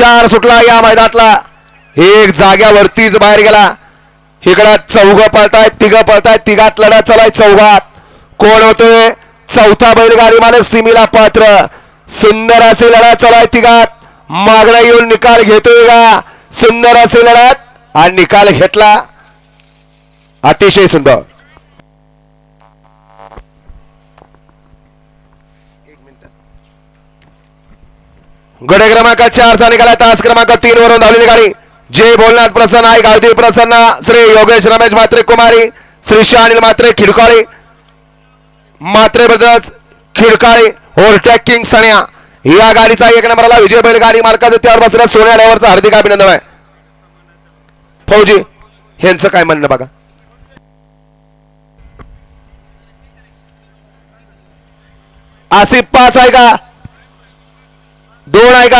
चार सुटला या मैदानातला. एक जाग्यावरतीच बाहेर गेला. इकडं चौघ पळतायत तिघ पळतायत तिघात लढा चलाय चौघात. कोण होतोय चौथा बैलगाडी मालक सिमीला पात्र. सुंदर असे लढा चलाय तिघात. मागणं येऊन निकाल घेतोय का? सुंदर असे लढत. आणि निकाल घेतला. अतिशय सुंदर. गडे क्रमांक चारचा निघाला तास क्रमांक तीन वरून धावलेली गाडी. जे बोलनाथ प्रसन्न. आहे गावदेवी प्रसन्न. श्री योगेश रमेश मात्रे कुमारी. Shri Shanil Matre Khidkale. Matre brothers Khidkale. Overtake king सण्या. या गाडीचा एक नंबरला विजय बैल गाडी मालकाचं त्यावर बसलेला सोन्या ड्रायव्हरचं हार्दिक अभिनंदन आहे. फौजी यांचं काय म्हणणं बघा. आसिफ पाच आहे का? दोन आहे का?